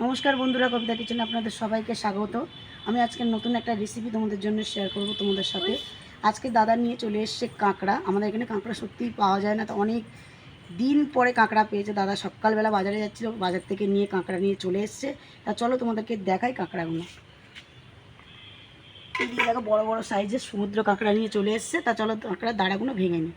নমস্কার বন্ধুরা, কবিতা কিচেনে আপনাদের সবাইকে স্বাগত। আমি আজকে নতুন একটা রেসিপি তোমাদের জন্য শেয়ার করব তোমাদের সাথে। আজকে দাদা নিয়ে চলে এসছে কাঁকড়া। আমাদের এখানে কাঁকড়া সত্যিই পাওয়া যায় না। তো অনেক দিন পরে কাঁকড়া পেয়েছে দাদা। সকালবেলা বাজারে যাচ্ছিল, বাজার থেকে নিয়ে কাঁকড়া নিয়ে চলে এসছে। তা চলো তোমাদেরকে দেখাই কাঁকড়াগুলো। এদিকে দেখো বড় বড় সাইজের সমুদ্র কাঁকড়া নিয়ে চলে এসছে। তা চলো কাঁকড়ার দাঁড়াগুলো ভেঙে নিই।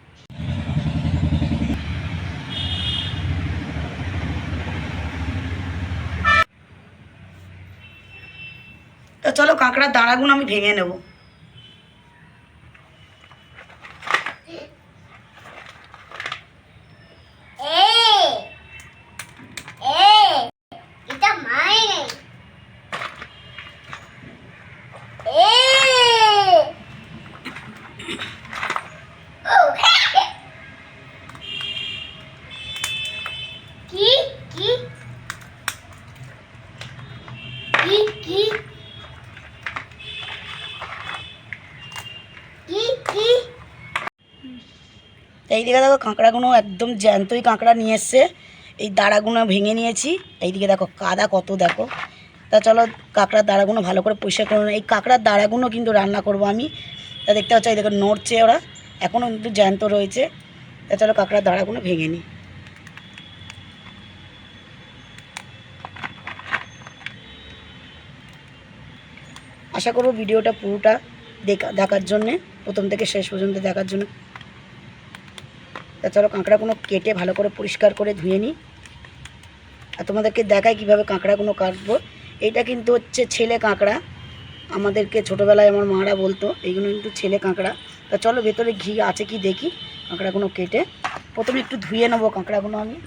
চলো কাঁকড়ার দাঁড়াগুলো আমি ভেঙে নেব। কি কি কি কি কি এইদিকে দেখো কাঁকড়াগুলো একদম জ্যান্তই কাঁকড়া নিয়ে এসছে। এই দাঁড়াগুলো ভেঙে নিয়েছি। এইদিকে দেখো কাদা কত দেখো। তা চলো কাঁকড়ার দাঁড়াগুলো ভালো করে পরিষ্কার করে নিই। এই কাঁকড়ার দাঁড়াগুলো কিন্তু রান্না করব আমি। তা দেখতে পাচ্ছ, এই দেখো নড়ছে ওরা। এখনও কিন্তু জ্যান্ত রয়েছে। তা চলো কাঁকড়ার দাঁড়াগুলো ভেঙে নিই। আশা করব ভিডিওটা পুরোটা দেখা দেখার জন্যে, প্রথম থেকে শেষ পর্যন্ত দেখার জন্য তা চলো কাঁকড়াগুলো কেটে ভালো করে পরিষ্কার করে ধুয়ে নিই। আর তোমাদেরকে দেখায় কীভাবে কাঁকড়াগুলো কাটবো। এইটা কিন্তু হচ্ছে ছেলে কাঁকড়া। আমাদেরকে ছোটোবেলায় আমার মারা বলতো, এইগুলো কিন্তু ছেলে কাঁকড়া। তা চলো ভেতরে ঘি আছে কি দেখি কাঁকড়াগুলো কেটে। প্রথমে একটু ধুয়ে নেব কাঁকড়াগুলো আমি।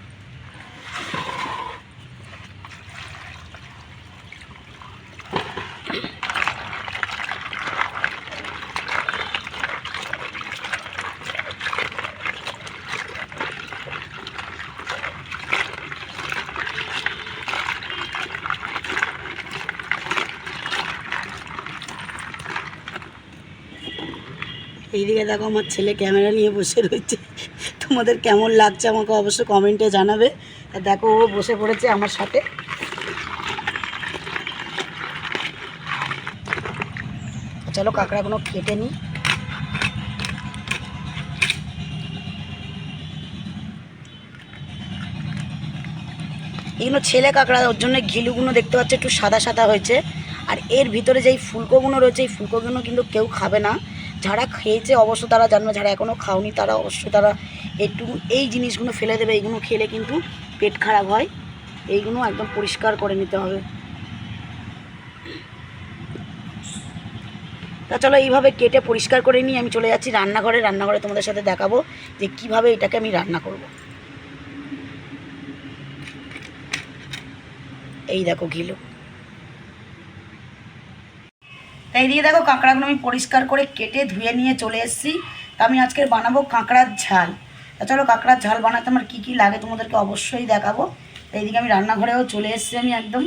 এইদিকে দেখো আমার ছেলে ক্যামেরা নিয়ে বসে রয়েছে। তোমাদের কেমন লাগছে আমাকে অবশ্যই কমেন্টে জানাবে। আর দেখো ও বসে পড়েছে আমার সাথে। চলো কাঁকড়াগুলো কেটে নিই এগুলো ছেলে কাঁকড়া, ওর জন্য ঘিলুগুলো দেখতে পাচ্ছে, একটু সাদা সাদা হয়েছে। আর এর ভিতরে যেই ফুলকোগুলো রয়েছে, এই ফুলকোগুলো কিন্তু কেউ খাবে না। যারা খেয়েছে অবশ্য তারা জানবে, যারা এখনও খাওনি তারা অবশ্য তারা একটু এই জিনিসগুলো ফেলে দেবে, এইগুলো খেলে কিন্তু পেট খারাপ হয়। এইগুলো একদম পরিষ্কার করে নিতে হবে। তা চলো এইভাবে কেটে পরিষ্কার করে নিয়ে আমি চলে যাচ্ছি রান্নাঘরে রান্নাঘরে তোমাদের সাথে দেখাবো যে কীভাবে এটাকে আমি রান্না করব। এই দেখো ঘিলো। তাই দিয়ে দেখো কাঁকড়াগুলো আমি পরিষ্কার করে কেটে ধুয়ে নিয়ে চলে এসেছি। তা আমি আজকে বানাবো কাঁকড়ার ঝাল। তা চলো কাঁকড়ার ঝাল বানাতে আমার কী কী লাগে তোমাদেরকে অবশ্যই দেখাবো। তো এইদিকে আমি রান্নাঘরেও চলে এসেছি আমি একদম।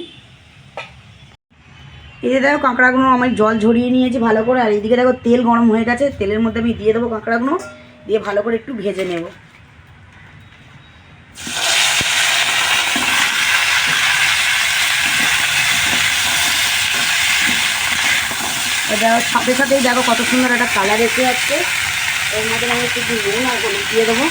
এই যে দেখো কাঁকড়াগুলো আমি জল ঝরিয়ে নিয়েছি ভালো করে। আর এইদিকে দেখো তেল গরম হয়ে গেছে। তেলের মধ্যে আমি দিয়ে দেবো কাঁকড়াগুলো। দিয়ে ভালো করে একটু ভেজে নেব। এটা সাথে সাথেই দেখো কত সুন্দর একটা কালার এসে যাচ্ছে। এর মধ্যে আমি একটু নুন আর হলুদ দিয়ে দেবো।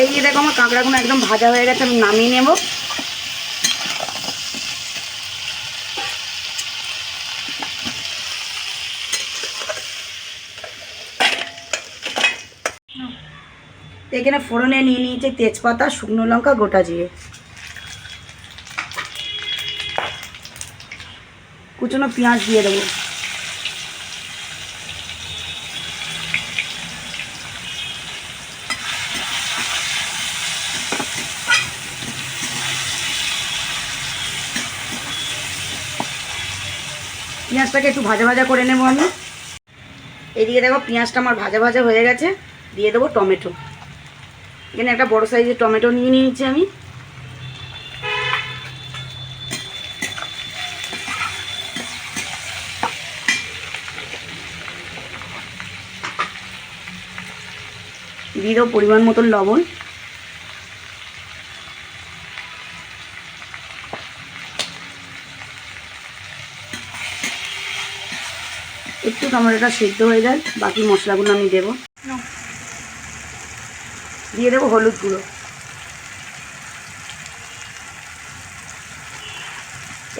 এই দেখো আমার কাঁকড়াগুলো একদম ভাজা হয়ে গেছে, আমি নামিয়ে নেব। এখানে ফোড়নে নিয়ে নিয়েছে তেজপাতা, শুকনো লঙ্কা, গোটা জিরে। কুচনো পেঁয়াজ দিয়ে দেবো। পেঁয়াজটাকে একটু ভাজা ভাজা করে নেব আমি। এদিকে দেখো পেঁয়াজটা আমার ভাজা ভাজা হয়ে গেছে। দিয়ে দেবো টমেটো। এখানে একটা বড় সাইজের টমেটো নিয়ে নিয়েছি আমি। দিয়ে পরিমাণ মতন লবণ। একটু টমেটোটা সেদ্ধ হয়ে যায় বাকি মশলাগুলো আমি দেবো। দিয়ে দেবো হলুদ গুঁড়ো।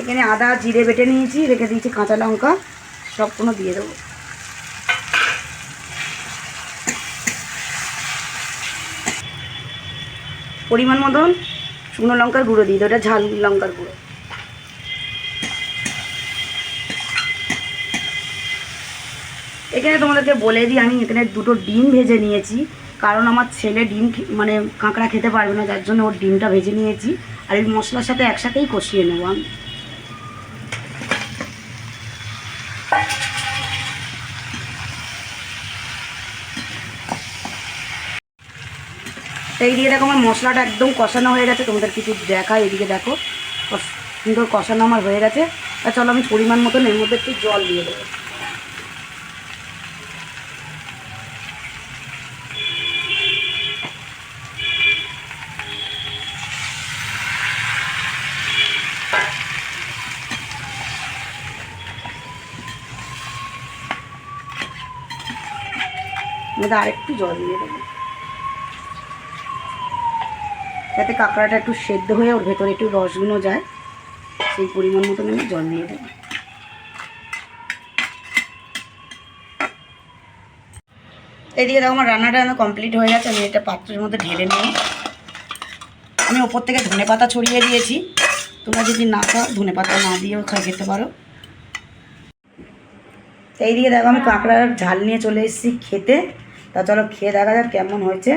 এখানে আদা, জিরে বেটে নিয়েছি, রেখে দিয়েছি কাঁচা লঙ্কা, সব কোনো দিয়ে দেবো। পরিমাণ মতন শুকনো লঙ্কার গুঁড়ো দিয়ে দেবো ওটা ঝাল লঙ্কার গুঁড়ো। এখানে তোমাদেরকে বলে দিই, আমি এখানে দুটো ডিম ভেজে নিয়েছি। কারণ আমার ছেলে ডিম মানে কাঁকড়া খেতে পারবে না, যার জন্য ওর ডিমটা ভেজে নিয়েছি। আর এই মশলার সাথে একসাথেই কষিয়ে নেব আমি। এই দিকে দেখো আমার মশলাটা একদম কষানো হয়ে গেছে, তোমাদের কিছু দেখা এদিকে দেখো। সুন্দর কষানো আমার হয়ে গেছে। আর চলো আমি পরিমাণ মতন এর মধ্যে একটু জল দিয়ে দেবো। মধ্যে আরেকটু জল দিয়ে দেবো। যাতে কাঁকড়াটা একটু সেদ্ধ হয়ে ওর ভেতরে একটু রসগুলো যায়, সেই পরিমাণ মতন আমি জল দিয়ে দেবো। এইদিকে দেখো আমার রান্নাটা আমার কমপ্লিট হয়ে গেছে, আমি এটা পাত্রের মধ্যে ঢেলে নিই। আমি ওপর থেকে ধনে পাতা ছড়িয়ে দিয়েছি। তোমরা যদি না খাও, ধনে পাতা না দিয়েও খা খেতে পারো। তো এইদিকে দেখো আমি কাঁকড়ার ঝাল নিয়ে চলে এসেছি খেতে। তা চলো খেয়ে দেখা যাক কেমন হয়েছে।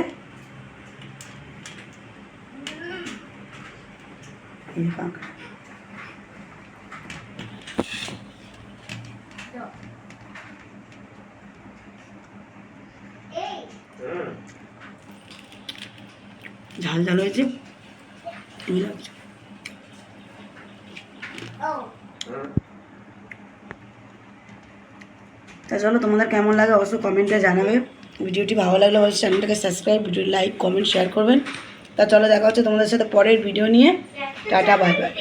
ঝাল ঝাল হয়েছে? তা চলো তোমাদের কেমন লাগে অবশ্যই কমেন্টে জানাবে। ভিডিওটি ভালো লাগলে অবশ্যই চ্যানেলটাকে subscribe video like, comment share করবেন। তা চলো দেখা হচ্ছে তোমাদের সাথে পরের ভিডিও নিয়ে। Tata bye bye